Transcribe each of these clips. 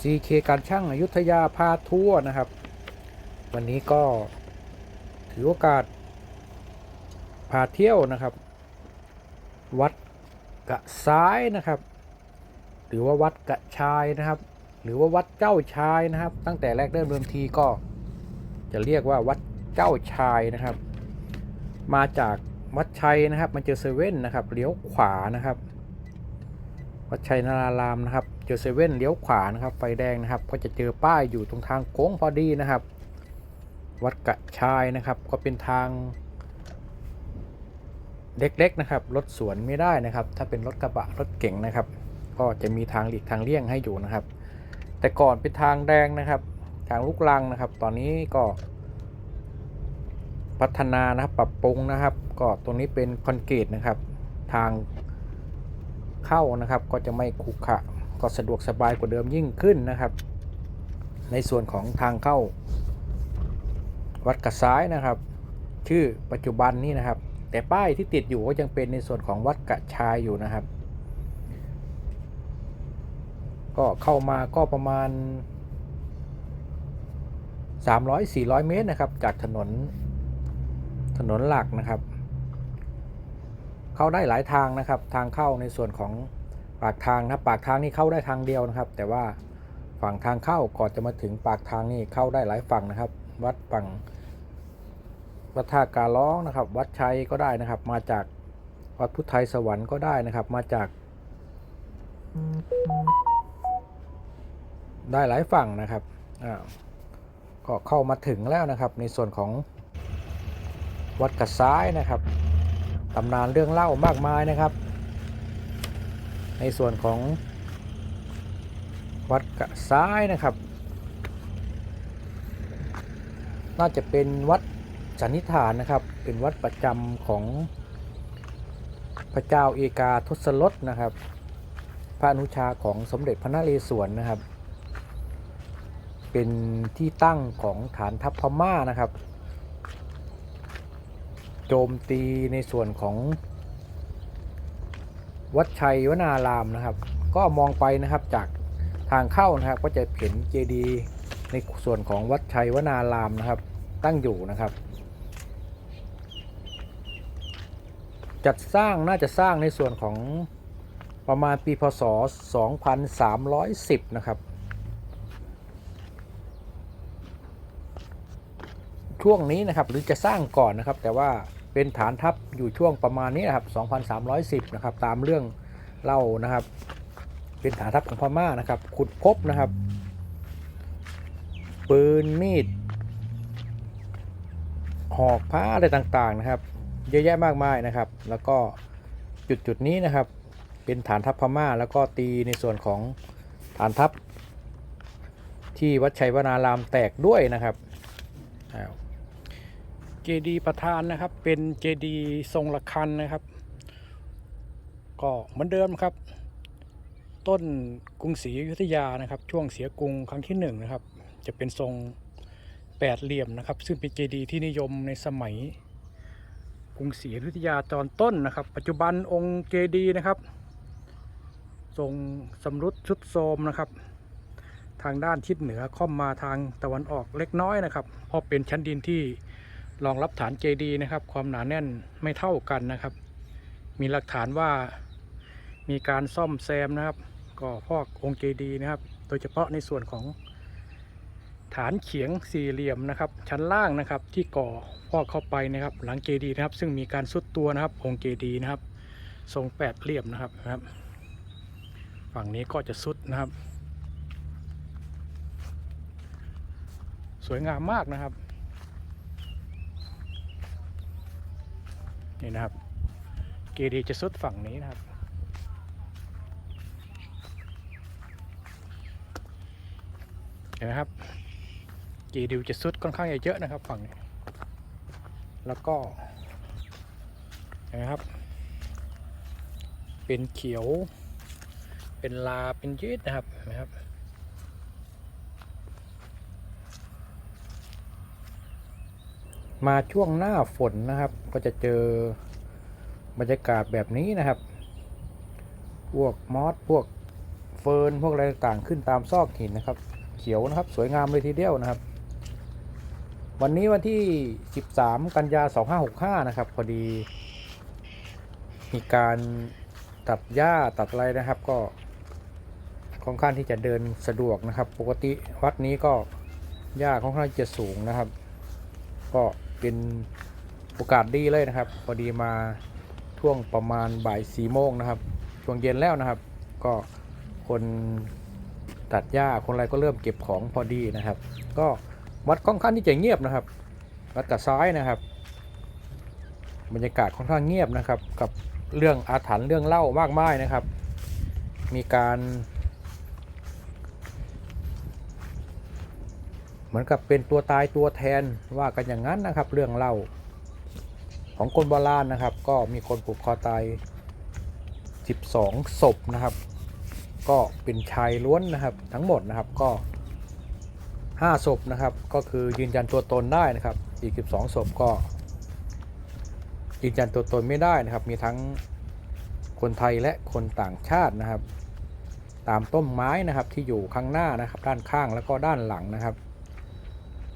CK การช่างอยุธยาพาทัวร์นะครับ วันนี้ก็ถือโอกาสพาเที่ยวนะครับ วัดกะซ้ายนะครับ หรือว่าวัดกะชายนะครับ หรือว่าวัดเจ้าชายนะครับ ตั้งแต่แรกเริ่มเดิมทีก็จะเรียกว่าวัดเจ้าชายนะครับ มาจากวัดชัยนะครับ มันเจอเซเว่นนะครับเลี้ยวขวานะครับ วัดชัยนารารามนะครับ จอเซเว่นเลี้ยวขวานะครับ ไฟแดงนะครับ ก็จะเจอป้ายอยู่ตรงทางโค้งพอดีนะครับ วัดกะชายนะครับ ก็เป็นทาง เล็กๆนะครับ รถสวนไม่ได้นะครับ ถ้าเป็นรถกระบะรถเก๋งนะครับ ก็จะมีทางหลีกทางเลี่ยงให้อยู่นะครับ แต่ก่อนเป็นทางแดงนะครับ ทางลูกลังนะครับ ตอนนี้ก็พัฒนานะครับปรับปรุงนะครับ ก็ตรงนี้เป็นคอนกรีตนะครับ ทางเข้านะครับก็จะไม่ขรุขระ ก็สะดวกสบายกว่าเดิมยิ่งขึ้นนะครับ ในส่วนของทางเข้า วัดกระซ้ายนะครับ ชื่อปัจจุบันนี้นะครับ แต่ป้ายที่ติดอยู่ก็ยังเป็นในส่วนของวัดกระชายอยู่นะครับ ก็เข้ามาก็ประมาณ 300-400 เมตรนะครับ จากถนนถนนหลักนะครับ เข้าได้หลายทางนะครับ ทางเข้าในส่วนของ ปากทางนะปากทางนี่เข้าได้ทางเดียวนะครับ แต่ว่าฝั่งทางเข้าก่อนจะมาถึงปากทางนี่เข้าได้หลายฝั่งนะครับ วัดฝั่งวัดท่าการร้องนะครับ วัดชัยก็ได้นะครับ มาจากวัดพุทธไทยสวรรค์ก็ได้นะครับ มาจาก ได้หลายฝั่งนะครับอ้าก็เข้ามาถึงแล้วนะครับ ในส่วนของวัดกระซ้ายนะครับตำนานเรื่องเล่ามากมายนะครับ ในส่วนของวัดกะซ้ายนะครับ น่าจะเป็นวัดสันนิษฐานนะครับ เป็นวัดประจำของพระเจ้าเอกาทศรถนะครับ พระอนุชาของสมเด็จพระนเรศวรนะครับ เป็นที่ตั้งของฐานทัพพม่านะครับ โจมตีในส่วนของ วัดชัยวนารามนะครับ ก็มองไปนะครับจากทางเข้านะครับ ก็จะเห็นเจดีย์ในส่วนของวัดชัยวนารามนะครับ ตั้งอยู่นะครับ จัดสร้างน่าจะสร้างในส่วนของประมาณปีพศ 2310 นะครับ ช่วงนี้นะครับหรือจะสร้างก่อนนะครับแต่ว่า เป็นฐานทัพอยู่ช่วงประมาณนี้นะครับ 2310 นะครับ ตามเรื่องเล่านะครับ เป็นฐานทัพของพม่านะครับ ขุดพบนะครับ ปืนมีด หอกผ้าอะไรต่างๆนะครับ เยอะแยะมากมายนะครับ แล้วก็จุดจุดๆนี้นะครับ เป็นฐานทัพพม่า แล้วก็ตีในส่วนของฐานทัพที่วัดชัยวนารามแตกด้วยนะครับอ้าว เจดีประธานนะครับ เป็นเจดีทรงระฆังนะครับ ก็เหมือนเดิมครับ ต้นกรุงศรีอยุธยานะครับ ช่วงเสียกรุงครั้งที่หนึ่งนะครับ จะเป็นทรงแปดเหลี่ยมนะครับ ซึ่งเป็นเจดีที่นิยมในสมัยกรุงศรีอยุธยาตอนต้นนะครับ ปัจจุบันองค์เจดีนะครับ ทรงสำรุดชุดโทมนะครับทางด้านทิศเหนือค่อมมาทางตะวันออกเล็กน้อยนะครับ เพราะเป็นชั้นดินที่ รองรับฐานเจดีนะครับ ความหนาแน่นไม่เท่ากันนะครับ มีหลักฐานว่ามีการซ่อมแซมนะครับก็พอกองค์เจดีนะครับ โดยเฉพาะในส่วนของฐานเขียงสี่เหลี่ยมนะครับ ชั้นล่างนะครับที่ก่อพอกเข้าไปนะครับ หลังเจดีนะครับ ซึ่งมีการสุดตัวนะครับ องค์เจดีนะครับ ทรงแปดเหลี่ยมนะครับนะครับ ฝั่งนี้ก็จะสุดนะครับ สวยงามมากนะครับ นี่นะครับ เกดีจะสุดฝั่งนี้นะครับ เห็นไหมครับ เกดีจะสุดค่อนข้างจะเยอะนะครับฝั่งนี้ แล้วก็เห็นไหมครับ เป็นเขียว เป็นลา เป็นยืดนะครับเห็นไหมครับ มาช่วงหน้าฝนนะครับ ก็จะเจอบรรยากาศแบบนี้นะครับ พวกมอสพวกเฟิร์นพวกอะไรต่างๆขึ้นตามซอกหินนะครับ เขียวนะครับ สวยงามเลยทีเดียวนะครับ วันนี้วันที่ 13 กันยา 2565 นะครับ พอดี มีการตัดหญ้าตัดอะไรนะครับ ก็ค่อนข้างที่จะเดินสะดวกนะครับ ปกติวัดนี้ก็หญ้าค่อนข้างจะสูงนะครับ ก็ เป็นโอกาสดีเลยนะครับ พอดีมาช่วงประมาณบ่ายสี่โมงนะครับ ช่วงเย็นแล้วนะครับ ก็คนตัดหญ้าคนอะไรก็เริ่มเก็บของพอดีนะครับ ก็วัดค่อนข้างที่จะเงียบนะครับ วัดกับซ้ายนะครับ บรรยากาศค่อนข้างเงียบนะครับ กับเรื่องอาถรรพ์เรื่องเล่ามากมายนะครับ มีการ เหมือนกับเป็นตัวตายตัวแทนว่ากันอย่างนั้นนะครับ เรื่องเล่า ของคนโบราณนะครับ ก็มีคนผูกคอตาย 12ศพนะครับ ก็เป็นชายล้วนนะครับ ทั้งหมดนะครับก็5ศพนะครับ ก็คือยืนยันตัวตนได้นะครับ อีก 12ศพก็ ยืนยันตัวตนไม่ได้นะครับ มีทั้งคนไทยและคนต่างชาตินะครับ ตามต้นไม้นะครับที่อยู่ข้างหน้านะครับ ด้านข้างแล้วก็ด้านหลังนะครับ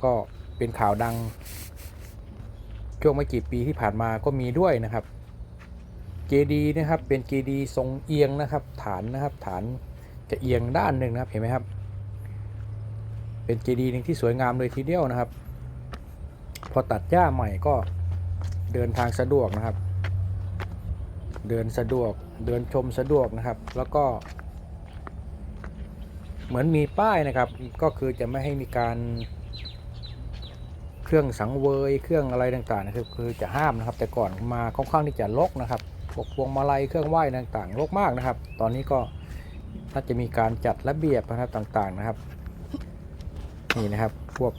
ก็เป็นข่าวดัง ช่วงไม่กี่ปีที่ผ่านมาก็มีด้วยนะครับเจดีนะครับเป็นเจดีทรงเอียงนะครับ ฐานนะครับฐานจะเอียงด้านหนึ่งนะครับเห็นไหมครับ เป็นเจดีหนึ่งที่สวยงามเลยทีเดียวนะครับ พอตัดหญ้าใหม่ก็เดินทางสะดวกนะครับ เดินสะดวกเดินชมสะดวกนะครับ แล้วก็ เหมือนมีป้ายนะครับ ก็คือจะไม่ให้มีการ เครื่องสังเวยเครื่องอะไรต่างๆนะครับคือจะห้ามนะครับ แต่ก่อนมาค่อนข้างที่จะลกนะครับพวกพวงมาลัยเครื่องไหว้ต่างๆลกมากนะครับ ตอนนี้ก็น่าจะมีการจัดระเบียบนะครับต่างๆนะครับนี่นะครับพวก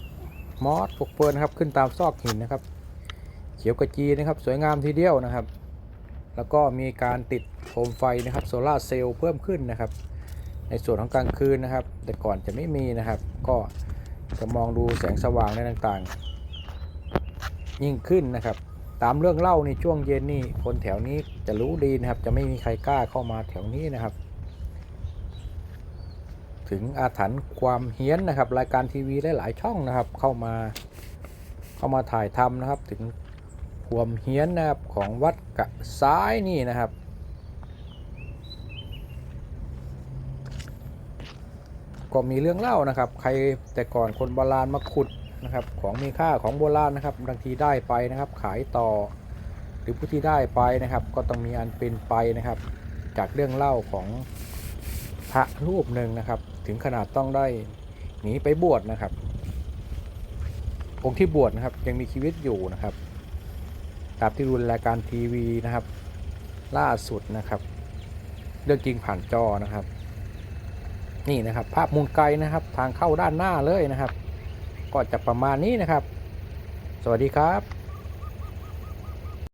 มอสพวกเฟิร์นนะครับขึ้นตามซอกหินนะครับ เขียวกระจีนะครับ สวยงามทีเดียวนะครับ แล้วก็มีการติดโคมไฟนะครับโซลาเซลล์เพิ่มขึ้นนะครับ ในส่วนของกลางคืนนะครับ แต่ก่อนจะไม่มีนะครับ ก็จะมองดูแสงสว่างในต่างๆ ยิ่งขึ้นนะครับ ตามเรื่องเล่าในช่วงเย็นนี่คนแถวนี้จะรู้ดีนะครับ จะไม่มีใครกล้าเข้ามาแถวนี้นะครับ ถึงอาถรรพ์ความเฮี้ยนนะครับ รายการทีวีหลายๆช่องนะครับ เข้ามาเข้ามาถ่ายทำนะครับ ถึงความเฮี้ยนนะครับของวัดกะซ้ายนี่นะครับก็มีเรื่องเล่านะครับ ใครแต่ก่อนคนโบราณมาขุด นะครับ ของมีค่าของโบราณนะครับบางทีได้ไปนะครับ ขายต่อ หรือผู้ที่ได้ไปนะครับ ก็ต้องมีอันเป็นไปนะครับ จากเรื่องเล่าของพระรูปหนึ่งนะครับ ถึงขนาดต้องได้หนีไปบวชนะครับ องค์ที่บวชนะครับยังมีชีวิตอยู่นะครับตามที่ดูรายการทีวีนะครับ ล่าสุดนะครับ เรื่องจริงผ่านจอนะครับ นี่นะครับ ภาพมุมไกลนะครับ ทางเข้าด้านหน้าเลยนะครับ ก็จะประมาณนี้นะครับ สวัสดีครับ